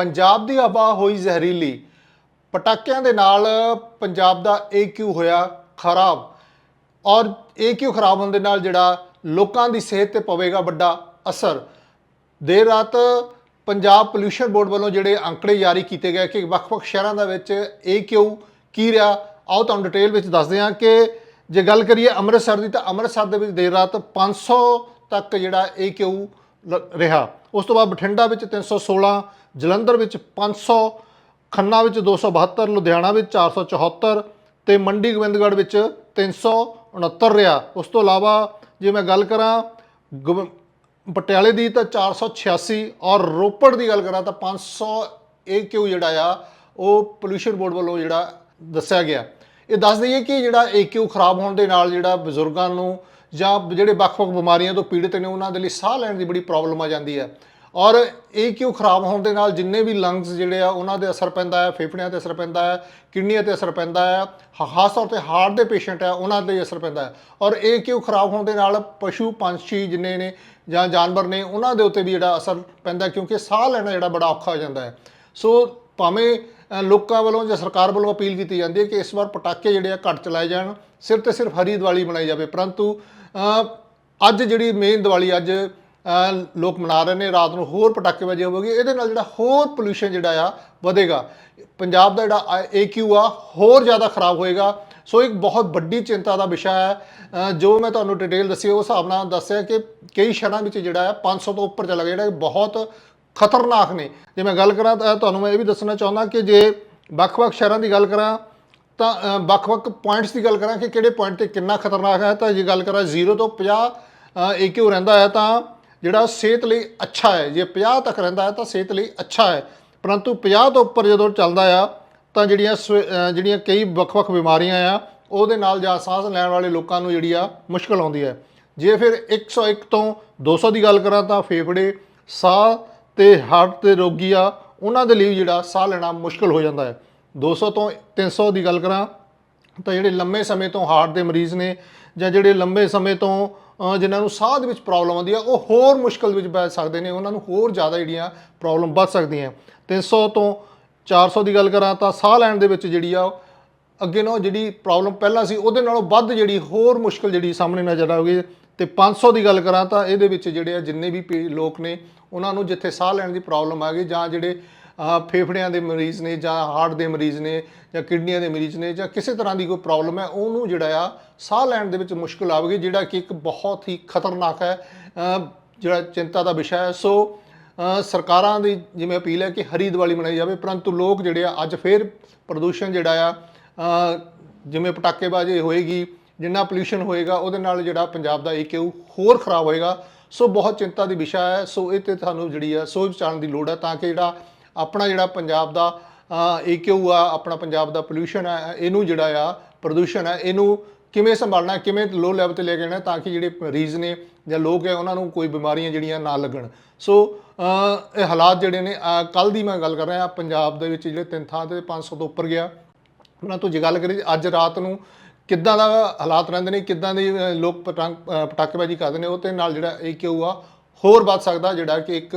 ਪੰਜਾਬ ਦੀ ਹਵਾ ਹੋਈ ਜ਼ਹਿਰੀਲੀ। ਪਟਾਕਿਆਂ ਦੇ ਨਾਲ ਪੰਜਾਬ ਦਾ ਏਕਿਊ ਹੋਇਆ ਖਰਾਬ। ਔਰ ਏਕਿਊ ਖਰਾਬ ਹੋਣ ਦੇ ਨਾਲ ਜਿਹੜਾ ਲੋਕਾਂ ਦੀ ਸਿਹਤ ਤੇ ਪਵੇਗਾ ਵੱਡਾ ਅਸਰ। ਦੇਰ ਰਾਤ ਪੰਜਾਬ ਪੋਲਿਊਸ਼ਨ ਬੋਰਡ ਵੱਲੋਂ ਜਿਹੜੇ ਅੰਕੜੇ ਜਾਰੀ ਕੀਤੇ ਗਏ ਕਿ ਵੱਖ-ਵੱਖ ਸ਼ਹਿਰਾਂ ਦੇ ਵਿੱਚ ਏਕਿਊ ਕੀ ਰਿਹਾ, ਆਓ ਤੁਹਾਨੂੰ ਡਿਟੇਲ ਵਿੱਚ ਦੱਸਦੇ ਹਾਂ ਕਿ ਜੇ ਗੱਲ ਕਰੀਏ ਅੰਮ੍ਰਿਤਸਰ ਦੀ ਤਾਂ ਅੰਮ੍ਰਿਤਸਰ ਦੇ ਵਿੱਚ ਦੇਰ ਰਾਤ 500 ਤੱਕ ਜਿਹੜਾ ਏਕਿਊ ਲ ਰਿਹਾ। ਉਸ ਤੋਂ ਬਾਅਦ ਬਠਿੰਡਾ ਵਿੱਚ 316 ਜਲੰਧਰ ਵਿੱਚ 500 ਖੰਨਾ ਵਿੱਚ 272 ਲੁਧਿਆਣਾ ਵਿੱਚ 474 ਤੇ ਮੰਡੀ ਗੋਬਿੰਦਗੜ੍ਹ ਵਿੱਚ 369 ਰਿਹਾ। ਉਸ ਤੋਂ ਇਲਾਵਾ ਜੇ ਮੈਂ ਗੱਲ ਕਰਾਂ ਗੋਬਿੰ- ਪਟਿਆਲੇ ਦੀ ਤਾਂ 486 ਔਰ ਰੋਪੜ ਦੀ ਗੱਲ ਕਰਾਂ ਤਾਂ 500 ਏਕਿਊ ਜਿਹੜਾ ਆ, ਉਹ ਪੋਲੂਸ਼ਨ ਬੋਰਡ ਵੱਲੋਂ ਜਿਹੜਾ ਦੱਸਿਆ ਗਿਆ। ਇਹ ਦੱਸ ਦਈਏ ਕਿ ਜਿਹੜਾ ਏਕਿਊ ਖਰਾਬ ਹੋਣ ਦੇ ਨਾਲ ਜਿਹੜਾ ਬਜ਼ੁਰਗਾਂ ਨੂੰ ਜਾਂ ਜਿਹੜੇ ਵੱਖ-ਵੱਖ ਬਿਮਾਰੀਆਂ ਤੋਂ ਪੀੜਤ ਨੇ, ਉਹਨਾਂ ਦੇ ਲਈ ਸਾਹ ਲੈਣ ਦੀ ਬੜੀ ਪ੍ਰੋਬਲਮ ਆ ਜਾਂਦੀ ਹੈ। ਔਰ ਇਹ ਏਕਿਊ ਖਰਾਬ ਹੋਣ ਦੇ ਨਾਲ ਜਿੰਨੇ ਵੀ ਲੰਗਸ ਜਿਹੜੇ ਆ, ਉਹਨਾਂ ਦੇ ਅਸਰ ਪੈਂਦਾ ਹੈ, ਫੇਫੜਿਆਂ ਤੇ ਅਸਰ ਪੈਂਦਾ ਹੈ, ਕਿਡਨੀਆਂ ਤੇ ਅਸਰ ਪੈਂਦਾ ਹੈ, ਹ- ਖਾਸ ਤੌਰ ਤੇ ਹਾਰਟ ਦੇ ਪੇਸ਼ੈਂਟ ਆ ਉਹਨਾਂ ਤੇ ਅਸਰ ਪੈਂਦਾ ਹੈ। ਔਰ ਏਕਿਊ ਖਰਾਬ ਹੋਣ ਦੇ ਨਾਲ ਪਸ਼ੂ, ਪੰਛੀ ਜਿੰਨੇ ਨੇ ਜਾਂ ਜਾਨਵਰ ਨੇ, ਉਹਨਾਂ ਦੇ ਉੱਤੇ ਵੀ ਜਿਹੜਾ ਅਸਰ ਪੈਂਦਾ ਕਿਉਂਕਿ ਸਾਹ ਲੈਣਾ ਜਿਹੜਾ ਬੜਾ ਔਖਾ ਹੋ ਜਾਂਦਾ ਹੈ। ਸੋ ਭਾਵੇਂ ਲੋਕਾਂ ਵੱਲੋਂ ਜਾਂ ਸਰਕਾਰ ਵੱਲੋਂ ਅਪੀਲ ਕੀਤੀ ਜਾਂਦੀ ਹੈ ਕਿ ਇਸ ਵਾਰ ਪਟਾਕੇ ਜਿਹੜੇ ਆ ਘੱਟ ਚਲਾਏ ਜਾਣ ਸਿਰਫ ਤੇ ਸਿਰਫ ਹਰੀ ਦੀਵਾਲੀ ਮਨਾਈ ਜਾਵੇ। ਪਰੰਤੂ ਅੱਜ ਜਿਹੜੀ ਮੇਨ ਦੀਵਾਲੀ ਅੱਜ ਲੋਕ ਮਨਾ ਰਹੇ ਨੇ, ਰਾਤ ਨੂੰ ਹੋਰ ਪਟਾਕੇ ਵਜੇ ਹੋਵੇਗੀ ਇਹਦੇ ਨਾਲ ਜਿਹੜਾ ਹੋਰ ਪੋਲੂਸ਼ਨ ਜਿਹੜਾ ਆ ਵਧੇਗਾ। ਪੰਜਾਬ ਦਾ ਜਿਹੜਾ ਏਕਿਊ ਆ, ਹੋਰ ਜ਼ਿਆਦਾ ਖਰਾਬ ਹੋਏਗਾ। ਸੋ ਇੱਕ ਬਹੁਤ ਵੱਡੀ ਚਿੰਤਾ ਦਾ ਵਿਸ਼ਾ ਹੈ। ਜੋ ਮੈਂ ਤੁਹਾਨੂੰ ਡਿਟੇਲ ਦੱਸੀ ਉਸ ਹਿਸਾਬ ਨਾਲ ਦੱਸਿਆ ਕਿ ਕਈ ਸ਼ਹਿਰਾਂ ਵਿੱਚ ਜਿਹੜਾ ਹੈ 500 ਤੋਂ ਉੱਪਰ ਚਲਾ ਗਿਆ, ਜਿਹੜਾ ਬਹੁਤ ਖਤਰਨਾਕ ਨੇ। ਜੇ ਮੈਂ ਗੱਲ ਕਰਾਂ ਤਾਂ ਤੁਹਾਨੂੰ ਮੈਂ ਇਹ ਵੀ ਦੱਸਣਾ ਚਾਹੁੰਦਾ ਕਿ ਜੇ ਵੱਖ-ਵੱਖ ਸ਼ਹਿਰਾਂ ਦੀ ਗੱਲ ਕਰਾਂ ਤਾਂ ਵੱਖ-ਵੱਖ ਪੁਆਇੰਟਸ ਦੀ ਗੱਲ ਕਰਾਂ ਕਿ ਕਿਹੜੇ ਪੁਆਇੰਟ ਤੇ ਕਿੰਨਾ ਖਤਰਨਾਕ ਹੈ। ਤਾਂ ਜੇ ਗੱਲ ਕਰਾਂ 0 ਤੋਂ 50 ਏਕਿਊ ਰਹਿੰਦਾ ਹੈ ਤਾਂ ਜਿਹੜਾ ਸਿਹਤ ਲਈ ਅੱਛਾ ਹੈ। ਜੇ 50 ਤੱਕ ਰਹਿੰਦਾ ਹੈ ਤਾਂ ਸਿਹਤ ਲਈ ਅੱਛਾ ਹੈ। ਪਰੰਤੂ 50 ਤੋਂ ਉੱਪਰ ਜਦੋਂ ਚੱਲਦਾ ਆ ਤਾਂ ਜਿਹੜੀਆਂ ਸਵ- ਜਿਹੜੀਆਂ ਕਈ ਵੱਖ-ਵੱਖ ਬਿਮਾਰੀਆਂ ਆ, ਉਹਦੇ ਨਾਲ ਜਾਂ ਸਾਹ ਲੈਣ ਵਾਲੇ ਲੋਕਾਂ ਨੂੰ ਜਿਹੜੀ ਆ ਮੁਸ਼ਕਲ ਆਉਂਦੀ ਹੈ। ਜੇ ਫਿਰ 101 ਤੋਂ 200 ਦੀ ਗੱਲ ਕਰਾਂ ਤਾਂ ਫੇਫੜੇ, ਸਾਹ ਤੇ ਹਾਰਟ ਦੇ ਰੋਗੀ ਆ, ਉਹਨਾਂ ਦੇ ਲਈ ਜਿਹੜਾ ਸਾਹ ਲੈਣਾ ਮੁਸ਼ਕਲ ਹੋ ਜਾਂਦਾ ਹੈ। 200 ਤੋਂ 300 ਦੀ ਗੱਲ ਕਰਾਂ, ਤਾਂ ਜਿਹੜੇ ਲੰਮੇ ਸਮੇਂ ਤੋਂ ਹਾਰਟ ਦੇ ਮਰੀਜ਼ ਨੇ ਜਾਂ ਜਿਹੜੇ ਲੰਬੇ ਸਮੇਂ ਤੋਂ ਜਿਨ੍ਹਾਂ ਨੂੰ ਸਾਹ ਦੇ ਵਿੱਚ ਪ੍ਰੋਬਲਮ ਆਉਂਦੀ ਆ, ਉਹ ਹੋਰ ਮੁਸ਼ਕਲ ਵਿੱਚ ਪੈ ਸਕਦੇ ਨੇ, ਉਹਨਾਂ ਨੂੰ ਹੋਰ ਜ਼ਿਆਦਾ ਜਿਹੜੀਆਂ ਪ੍ਰੋਬਲਮ ਵੱਧ ਸਕਦੀਆਂ 300 ਤੋਂ 400 ਦੀ ਗੱਲ ਕਰਾਂ, ਤਾਂ ਸਾਹ ਲੈਣ ਦੇ ਵਿੱਚ ਜਿਹੜੀ ਆ, ਅੱਗੇ ਨਾਲੋਂ ਜਿਹੜੀ ਪ੍ਰੋਬਲਮ ਪਹਿਲਾਂ ਸੀ, ਉਹਦੇ ਨਾਲੋਂ ਵੱਧ ਜਿਹੜੀ ਹੋਰ ਮੁਸ਼ਕਲ ਜਿਹੜੀ ਸਾਹਮਣੇ ਨਜ਼ਰ ਆਉਗੀ ਤੇ 500 ਦੀ ਗੱਲ ਕਰਾਂ ਤਾਂ ਇਹਦੇ ਵਿੱਚ ਜਿਹੜੇ ਆ ਜਿੰਨੇ ਵੀ ਪੇ- ਲੋਕ ਨੇ, ਉਹਨਾਂ ਨੂੰ ਜਿੱਥੇ ਸਾਹ ਲੈਣ ਦੀ ਪ੍ਰੋਬਲਮ ਆ ਗਈ ਜਾਂ ਜਿਹੜੇ ਫੇਫੜਿਆਂ ਦੇ ਮਰੀਜ਼ ਨੇ ਜਾਂ ਹਾਰਟ ਦੇ ਮਰੀਜ਼ ਨੇ ਜਾਂ ਕਿਡਨੀਆਂ ਦੇ ਮਰੀਜ਼ ਨੇ ਜਾਂ ਕਿਸੇ ਤਰ੍ਹਾਂ ਦੀ ਕੋਈ ਪ੍ਰੋਬਲਮ ਹੈ, ਉਹਨੂੰ ਜਿਹੜਾ ਆ ਸਾਹ ਲੈਣ ਦੇ ਵਿੱਚ ਮੁਸ਼ਕਲ ਆਵੇਗੀ, ਜਿਹੜਾ ਕਿ ਇੱਕ ਬਹੁਤ ਹੀ ਖਤਰਨਾਕ ਹੈ ਜਿਹੜਾ ਚਿੰਤਾ ਦਾ ਵਿਸ਼ਾ ਹੈ। ਸੋ ਸਰਕਾਰਾਂ ਦੀ ਜਿਵੇਂ ਅਪੀਲ ਹੈ ਕਿ ਹਰੀ ਦੀਵਾਲੀ ਮਨਾਈ ਜਾਵੇ, ਪਰੰਤੂ ਲੋਕ ਜਿਹੜੇ ਆ ਅੱਜ ਫੇਰ ਪ੍ਰਦੂਸ਼ਣ ਜਿਹੜਾ ਆ ਜਿਵੇਂ ਪਟਾਕੇਬਾਜ਼ੀ ਹੋਏਗੀ ਜਿੰਨਾ ਪੋਲੂਸ਼ਨ ਹੋਏਗਾ, ਉਹਦੇ ਨਾਲ ਜਿਹੜਾ ਪੰਜਾਬ ਦਾ ਏਕਿਊ ਹੋਰ ਖਰਾਬ ਹੋਏਗਾ। ਸੋ ਬਹੁਤ ਚਿੰਤਾ ਦੀ ਵਿਸ਼ਾ ਹੈ। ਸੋ ਇਹ ਤੇ ਤੁਹਾਨੂੰ ਜਿਹੜੀ ਆ ਸੋਚ ਵਿਚਾਰਨ ਦੀ ਲੋੜ ਹੈ ਤਾਂ ਕਿ ਜਿਹੜਾ ਆਪਣਾ ਜਿਹੜਾ ਪੰਜਾਬ ਦਾ ਏਕਿਊ ਆ, ਆਪਣਾ ਪੰਜਾਬ ਦਾ ਪੋਲੂਸ਼ਨ ਹੈ ਇਹਨੂੰ ਜਿਹੜਾ ਆ, ਪ੍ਰਦੂਸ਼ਣ ਹੈ ਇਹਨੂੰ ਕਿਵੇਂ ਸੰਭਾਲਣਾ, ਕਿਵੇਂ ਲੋ ਲੈਵਲ ਤੇ ਲੈ ਕੇ ਆਉਣਾ, ਤਾਂ ਕਿ ਜਿਹੜੇ ਮਰੀਜ਼ ਨੇ ਜਾਂ ਲੋਕ ਹੈ, ਉਹਨਾਂ ਨੂੰ ਕੋਈ ਬਿਮਾਰੀਆਂ ਜਿਹੜੀਆਂ ਨਾ ਲੱਗਣ। ਸੋ ਇਹ ਹਾਲਾਤ ਜਿਹੜੇ ਨੇ ਕੱਲ ਦੀ ਮੈਂ ਗੱਲ ਕਰ ਰਿਹਾ, ਪੰਜਾਬ ਦੇ ਵਿੱਚ ਜਿਹੜੇ ਤਿੰਨ ਥਾਂ ਤੇ 500 ਤੋਂ ਉੱਪਰ ਗਿਆ। ਉਹਨਾਂ ਤੋਂ ਜੇ ਗੱਲ ਕਰੀਏ, ਅੱਜ ਰਾਤ ਨੂੰ ਕਿੱਦਾਂ ਦਾ ਹਾਲਾਤ ਰਹਿੰਦੇ ਨੇ, ਕਿੱਦਾਂ ਦੀ ਲੋਕ ਪਟਾਕ ਪਟਾਕੇਬਾਜ਼ੀ ਕਰਦੇ ਨੇ, ਉਹ ਤੇ ਨਾਲ ਜਿਹੜਾ ਇਹ ਕਿਉਂ ਆ, ਹੋਰ ਵੱਧ ਸਕਦਾ ਜਿਹੜਾ ਕਿ ਇੱਕ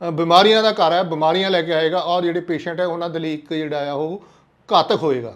ਬਿਮਾਰੀਆਂ ਦਾ ਘਰ ਹੈ, ਬਿਮਾਰੀਆਂ ਲੈ ਕੇ ਆਏਗਾ ਔਰ ਜਿਹੜੇ ਪੇਸ਼ੈਂਟ ਹੈ ਉਹਨਾਂ ਦੇ ਲਈ ਇੱਕ ਜਿਹੜਾ ਆ, ਉਹ ਘਾਤਕ ਹੋਏਗਾ।